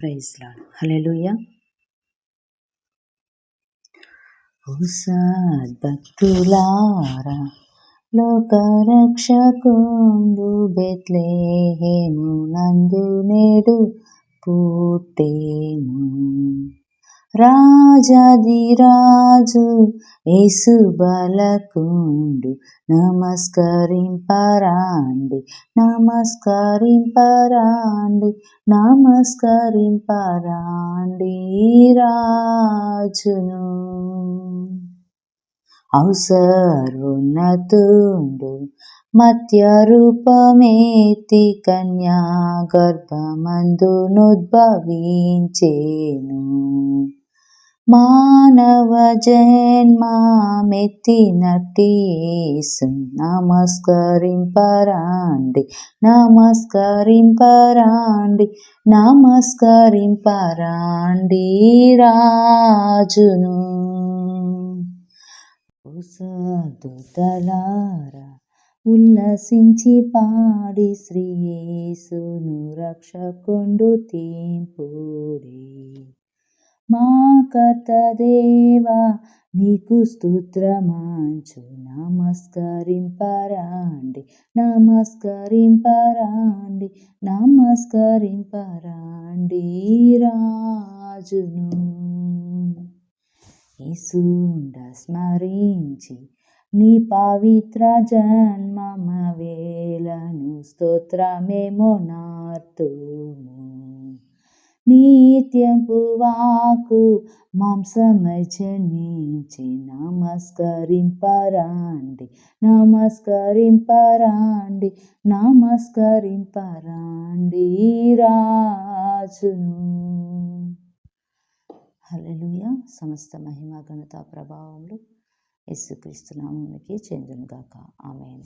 Praise lord hallelujah భక్తులారా లోక లోకరక్షకుండు బెత్లేహేము నందు నేడు పూర్తేము రాజాదిరాజు యేసు బలకుండు నమస్కరింపరాండి నమస్కరింపరాండి నమస్కరింపరాండి రాజును. అవసరున్నతుండు మత్య రూపమేతి కన్యా గర్భమందునుద్భవించేను మానవ జన్మమెత్తినట్టి యేసు నమస్కరింపరాండి నమస్కరింపరాండి నమస్కరింపరాండి రాజును. దూతలారా ఉల్లసించి పాడి శ్రీయేసును రక్షకుండు తీంపుడి. మా కర్త దేవా నీకు స్తోత్రమాంచు. నమస్కరింపరాండి నమస్కరింపరాండి నమస్కరింపరాండి రాజును. ఇసుండ స్మరించి నీ పవిత్ర జన్మమ వేలను స్తోత్రమేమో నార్తూ. నిత్యంపు వాకు మాంసమై జన్మించి నమస్కరింపరాండి నమస్కరింపరాండి నమస్కరింపరాండి రాజును. హల్లెలూయా. సమస్త మహిమ ఘనత ప్రభావములు యేసుక్రీస్తు నామమునికి చెందునుగాక. ఆమెను.